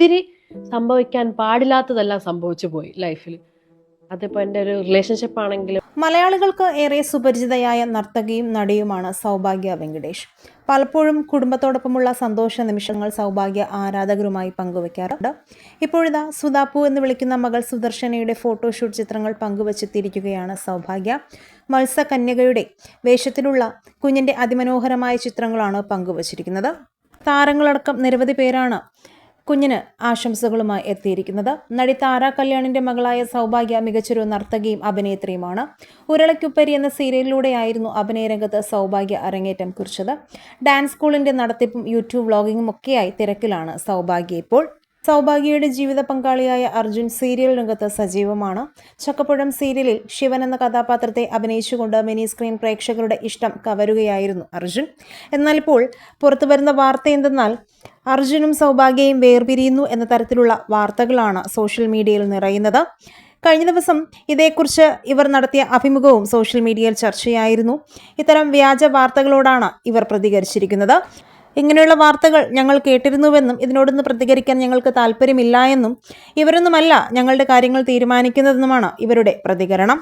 ഒത്തിരി സംഭവിക്കാൻ പാടില്ലാത്തതെല്ലാം സംഭവിച്ചു പോയി ലൈഫിൽ. അതിപ്പോൾ എന്റെ ഒരു റിലേഷൻഷിപ്പ് ആണെങ്കിലും മലയാളികൾക്ക് ഏറെ സുപരിചിതയായ നർത്തകിയും നടിയുമാണ് സൗഭാഗ്യ വെങ്കടേഷ്. പലപ്പോഴും കുടുംബത്തോടൊപ്പമുള്ള സന്തോഷ നിമിഷങ്ങൾ സൗഭാഗ്യ ആരാധകരുമായി പങ്കുവയ്ക്കാറുണ്ട് ഇപ്പോഴിതാ സുതാപ്പു എന്ന് വിളിക്കുന്ന മകൾ സുദർശനയുടെ ഫോട്ടോഷൂട്ട് ചിത്രങ്ങൾ പങ്കുവച്ചെത്തിയിരിക്കുകയാണ് സൗഭാഗ്യ. മത്സ്യകന്യകയുടെ വേഷത്തിലുള്ള കുഞ്ഞിന്റെ അതിമനോഹരമായ ചിത്രങ്ങളാണ് പങ്കുവച്ചിരിക്കുന്നത്. താരങ്ങളടക്കം നിരവധി പേരാണ് കുഞ്ഞിന് ആശംസകളുമായി എത്തിയിരിക്കുന്നത്. നടി താര കല്യാണിന്റെ മകളായ സൗഭാഗ്യ മികച്ചൊരു നർത്തകിയും അഭിനേത്രിയുമാണ്. ഉരളക്കുപ്പരി എന്ന സീരിയലിലൂടെയായിരുന്നു അഭിനയരംഗത്ത് സൗഭാഗ്യ അരങ്ങേറ്റം കുറിച്ചത്. ഡാൻസ് സ്കൂളിന്റെ നടത്തിപ്പും യൂട്യൂബ് വ്ളോഗിങ്ങും ഒക്കെയായി തിരക്കിലാണ് സൗഭാഗ്യ ഇപ്പോൾ. സൗഭാഗ്യയുടെ ജീവിത പങ്കാളിയായ അർജുൻ സീരിയൽ രംഗത്ത് സജീവമാണ്. ചക്കപ്പുഴം സീരിയലിൽ ശിവൻ എന്ന കഥാപാത്രത്തെ അഭിനയിച്ചുകൊണ്ട് മിനി സ്ക്രീൻ പ്രേക്ഷകരുടെ ഇഷ്ടം കവരുകയായിരുന്നു അർജുൻ. എന്നാൽ ഇപ്പോൾ പുറത്തു വരുന്ന വാർത്ത എന്തെന്നാൽ അർജുനും സൗഭാഗ്യയും വേർപിരിയുന്നു എന്ന തരത്തിലുള്ള വാർത്തകളാണ് സോഷ്യൽ മീഡിയയിൽ നിറയുന്നത്. കഴിഞ്ഞ ദിവസം ഇതേക്കുറിച്ച് ഇവർ നടത്തിയ അഭിമുഖവും സോഷ്യൽ മീഡിയയിൽ ചർച്ചയായിരുന്നു. ഇത്തരം വ്യാജ വാർത്തകളോടാണ് ഇവർ പ്രതികരിച്ചിരിക്കുന്നത്. ഇങ്ങനെയുള്ള വാർത്തകൾ ഞങ്ങൾ കേട്ടിരുന്നുവെന്നും ഇതിനോടൊന്ന് പ്രതികരിക്കാൻ ഞങ്ങൾക്ക് താല്പര്യമില്ല എന്നും ഇവരൊന്നുമല്ല ഞങ്ങളുടെ കാര്യങ്ങൾ തീരുമാനിക്കുന്നതെന്നുമാണ് ഇവരുടെ പ്രതികരണം.